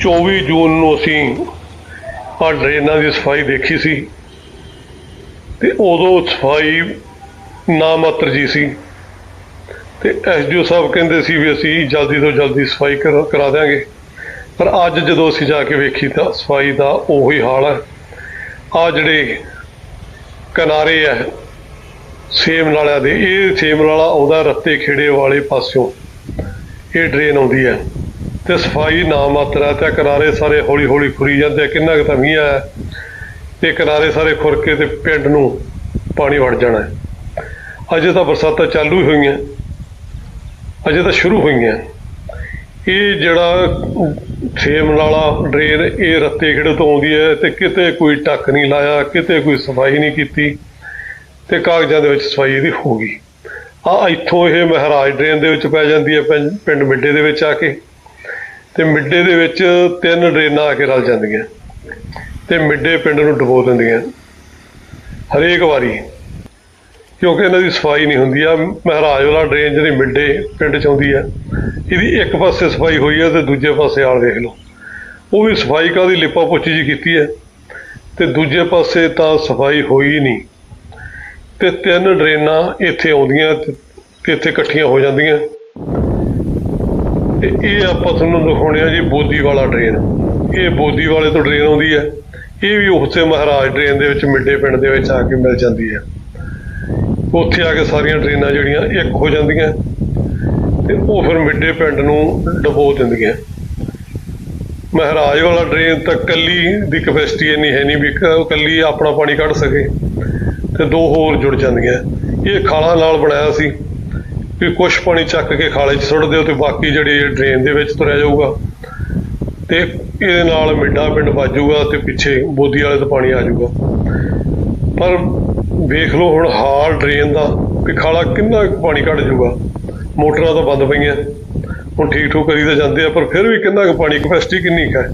24 ਜੂਨ ਨੂੰ ਅਸੀਂ ਆ ਡਰੇਨਾਂ ਦੀ ਸਫ਼ਾਈ ਦੇਖੀ ਸੀ ਤੇ ਉਦੋਂ ਸਫ਼ਾਈ ਨਾ ਮਾਤਰ ਜੀ ਸੀ ਤੇ ਐਸਡੀਓ ਸਾਹਿਬ ਕਹਿੰਦੇ ਸੀ ਵੀ ਅਸੀਂ ਜਲਦੀ ਤੋਂ ਜਲਦੀ ਸਫ਼ਾਈ ਕਰਾ ਕਰਾ ਦਿਆਂਗੇ। ਪਰ ਅੱਜ ਜਦੋਂ ਅਸੀਂ ਜਾ ਕੇ ਵੇਖੀ ਤਾਂ ਸਫ਼ਾਈ ਦਾ ਉਹੀ ਹਾਲ ਹੈ। ਆ ਜਿਹੜੇ ਕਿਨਾਰੇ ਆ ਸੇਮ ਨਾਲਿਆਂ ਦੇ, ਇਹ ਸੇਮ ਨਾਲਾ ਆਉਂਦਾ ਰੱਤੇ ਖੇੜੇ ਵਾਲੇ ਪਾਸਿਓਂ ਇਹ ਡਰੇਨ ਆਉਂਦੀ ਹੈ। ਤੇ ਸਫ਼ਾਈ ਨਾ ਮਾਤਰਾ ਹੈ ਤੇ ਕਿਨਾਰੇ ਸਾਰੇ ਹੌਲੀ ਹੌਲੀ ਖੁਰੀ ਜਾਂਦੇ ਆ, ਕਿੰਨਾ ਕੁ ਤਾਂ ਮੀਂਹ ਆਇਆ। ਤੇ ਕਿਨਾਰੇ ਸਾਰੇ ਖੁਰ ਕੇ ਤੇ ਪਿੰਡ ਨੂੰ ਪਾਣੀ ਵੜ ਜਾਣਾ ਹੈ। ਅਜੇ ਤਾਂ ਬਰਸਾਤਾਂ ਚਾਲੂ ਹੀ ਹੋਈਆਂ। ਅਜੇ ਤਾਂ ਸ਼ੁਰੂ ਹੋਈਆਂ। ਇਹ ਜਿਹੜਾ ਸੇਮ ਨਾਲਾ ਡਰੇਨ, ਇਹ ਰੱਤੇ ਖੇੜੇ ਤੋਂ ਆਉਂਦੀ ਹੈ ਤੇ ਕਿਤੇ ਕੋਈ ਟੱਕ ਨਹੀਂ ਲਾਇਆ, ਕਿਤੇ ਕੋਈ ਸਫ਼ਾਈ ਨਹੀਂ ਕੀਤੀ ਤੇ ਕਾਗਜ਼ਾਂ ਦੇ ਵਿੱਚ ਸਫ਼ਾਈ ਇਹਦੀ ਹੋ ਗਈ। ਆ ਇੱਥੋਂ ਇਹ ਮਹਾਰਾਜ ਡਰੇਨ ਦੇ ਵਿੱਚ ਪੈ ਜਾਂਦੀ ਹੈ, ਪਿੰ- ਪਿੰਡ ਮਿੱਡੇ ਦੇ ਵਿੱਚ ਆ ਕੇ। ਤੇ ਮਿੱਡੇ ਦੇ ਵਿੱਚ ਤਿੰਨ ਡਰੇਨਾਂ ਆ ਕੇ ਰਲ ਜਾਂਦੀਆਂ। ਤੇ ਮਿੱਡੇ ਪਿੰਡ ਨੂੰ ਡੁਬੋ ਦਿੰਦੀਆਂ। ਹਰੇਕ ਵਾਰੀ। ਕਿਉਂਕਿ ਇਹਨਾਂ ਦੀ ਸਫ਼ਾਈ ਨਹੀਂ ਹੁੰਦੀ ਆ। ਮਹਾਰਾਜ ਵਾਲਾ ਡਰੇਨ ਜਿਹੜੀ ਮਿੱਡੇ ਪਿੰਡ ਚ ਆਉਂਦੀ ਹੈ ਇਹਦੀ ਇੱਕ ਪਾਸੇ ਸਫ਼ਾਈ ਹੋਈ ਹੈ ਤੇ ਦੂਜੇ ਪਾਸੇ ਆਲ ਦੇਖ ਲਓ। ਉਹ ਵੀ ਸਫ਼ਾਈ ਕਾਦੀ ਲਿਪਾ ਪੋਚੀ ਜੀ ਕੀਤੀ ਹੈ ਤੇ ਦੂਜੇ ਪਾਸੇ ਤਾਂ ਸਫ਼ਾਈ ਹੋਈ ਨਹੀਂ। ਤੇ ਤਿੰਨ ਡਰੇਨਾਂ ਇੱਥੇ ਆਉਂਦੀਆਂ ਤੇ ਤੇ ਇੱਥੇ ਇਕੱਠੀਆਂ ਹੋ ਜਾਂਦੀਆਂ। ਤੇ ਇਹ ਆਪਾਂ ਤੁਹਾਨੂੰ ਦਿਖਾਉਣੇ ਆ ਜੀ ਬੋਦੀ ਵਾਲਾ ਡਰੇਨ ਇਹ ਬੋਦੀ ਵਾਲੇ ਤੋਂ ਡਰੇਨ ਆਉਂਦੀ ਹੈ। ਇਹ ਵੀ ਉਸੇ ਮਹਾਰਾਜ ਡਰੇਨ ਦੇ ਵਿੱਚ, ਮਿੱਡੇ ਪਿੰਡ ਦੇ ਵਿੱਚ ਆ ਕੇ ਮਿਲ ਜਾਂਦੀ ਹੈ। ਉੱਥੇ ਆ ਕੇ ਸਾਰੀਆਂ ਡਰੇਨਾਂ ਜਿਹੜੀਆਂ, ਇੱਕ ਹੋ ਜਾਂਦੀਆਂ। ਤੇ ਉਹ ਫਿਰ ਮਿੱਡੇ ਪਿੰਡ ਨੂੰ ਡਬੋ ਦਿੰਦੀਆਂ। ਮਹਾਰਾਜ ਵਾਲਾ ਡਰੇਨ ਤਾਂ ਕੱਲੀ ਦੀ ਕਪੈਸਿਟੀ ਇੰਨੀ ਹੈ ਨਹੀਂ ਵੀ ਕ- ਉਹ ਕੱਲੀ ਆਪਣਾ ਪਾਣੀ ਕੱਢ ਸਕੇ। ਤੇ ਦੋ ਹੋਰ ਜੁੜ ਜਾਂਦੀਆਂ। ਇਹ ਖਾਲਾਂ ਨਾਲ ਬਣਾਇਆ ਸੀ। ਵੀ ਕੁਝ ਪਾਣੀ ਚੱਕ ਕੇ ਖਾਲੇ 'ਚ ਸੁੱਟ ਦਿਓ ਤੇ ਬਾਕੀ ਜਿਹੜੇ ਡਰੇਨ ਦੇ ਵਿੱਚ ਤੁਰਿਆ ਜਾਊਗਾ। ਤੇ ਇਹਦੇ ਨਾਲ ਮਿੱਡਾ ਪਿੰਡ ਵੱਜੂਗਾ ਤੇ ਪਿੱਛੇ ਬੋਦੀ ਵਾਲੇ ਤੋਂ ਪਾਣੀ ਆ ਜਾਊਗਾ। ਪਰ ਵੇਖ ਲਓ ਹੁਣ ਹਾਲ ਡਰੇਨ ਦਾ ਵੀ ਖਾਲਾ ਕਿੰਨਾ ਕੁ ਪਾਣੀ ਕੱਢ ਜਾਊਗਾ। ਮੋਟਰਾਂ ਤਾਂ ਬੰਦ ਪਈਆਂ। ਹੁਣ ਠੀਕ ਠੂਕ ਕਰੀ ਤਾਂ ਜਾਂਦੇ ਆ, ਪਰ ਫਿਰ ਵੀ ਕਿੰਨਾ ਕੁ ਪਾਣੀ ਕਪੈਸਿਟੀ ਕਿੰਨੀ ਕੁ ਹੈ?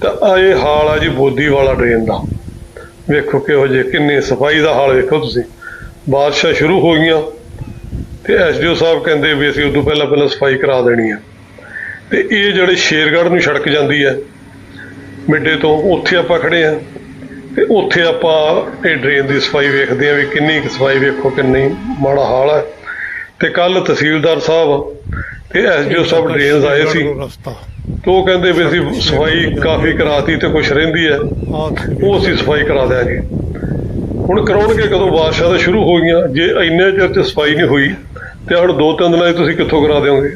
ਤਾਂ ਆ ਇਹ ਹਾਲ ਆ ਜੀ ਬੋਦੀ ਵਾਲਾ ਡਰੇਨ ਦਾ। ਵੇਖੋ ਕਿਹੋ ਜਿਹੇ ਕਿੰਨੀ ਸਫ਼ਾਈ ਦਾ ਹਾਲ ਵੇਖੋ ਤੁਸੀਂ। ਬਾਰਿਸ਼ਾਂ ਸ਼ੁਰੂ ਹੋ ਗਈਆਂ। ਤੇ ਐਸਡੀਓ ਸਾਹਿਬ ਕਹਿੰਦੇ ਵੀ ਅਸੀਂ ਉਦੋਂ ਪਹਿਲਾਂ ਪਹਿਲਾਂ ਸਫ਼ਾਈ ਕਰਾ ਦੇਣੀ ਹੈ ਤੇ ਇਹ ਜਿਹੜੇ ਸ਼ੇਰਗੜ੍ਹ ਨੂੰ ਸੜਕ ਜਾਂਦੀ ਹੈ ਮਿੱਡੇ ਤੋਂ ਉੱਥੇ ਆਪਾਂ ਖੜੇ ਆ। ਤੇ ਉੱਥੇ ਆਪਾਂ ਇਹ ਡਰੇਨ ਦੀ ਸਫ਼ਾਈ ਵੇਖਦੇ ਆ ਵੀ ਕਿੰਨੀ ਕੁ ਸਫ਼ਾਈ ਵੇਖੋ, ਕਿੰਨੀ ਮਾੜਾ ਹਾਲ ਹੈ ਤੇ ਕੱਲ ਤਹਿਸੀਲਦਾਰ ਸਾਹਿਬ ਤੇ ਐਸਡੀਓ ਸਾਹਿਬ ਡਰੇਨਸ ਆਏ ਸੀ। ਰਸਤਾ ਉਹ ਕਹਿੰਦੇ ਵੀ ਅਸੀਂ ਸਫ਼ਾਈ ਕਾਫੀ ਕਰਾਤੀ ਤੇ ਕੁਛ ਰਹਿੰਦੀ ਹੈ ਉਹ ਅਸੀਂ ਸਫ਼ਾਈ ਕਰਾ ਦਿਆਂਗੇ। ਹੁਣ ਕਰਾਉਣਗੇ ਕਦੋਂ? ਬਾਰਿਸ਼ਾਂ ਤਾਂ ਸ਼ੁਰੂ ਹੋ ਗਈਆਂ ਜੇ ਇੰਨੇ ਚਿਰ ਚ ਸਫ਼ਾਈ ਨਹੀਂ ਹੋਈ ਤੇ ਹੁਣ ਦੋ ਤਿੰਨ ਦਿਨਾਂ 'ਚ ਤੁਸੀਂ ਕਿੱਥੋਂ ਕਰਾ ਦਿਓਗੇ?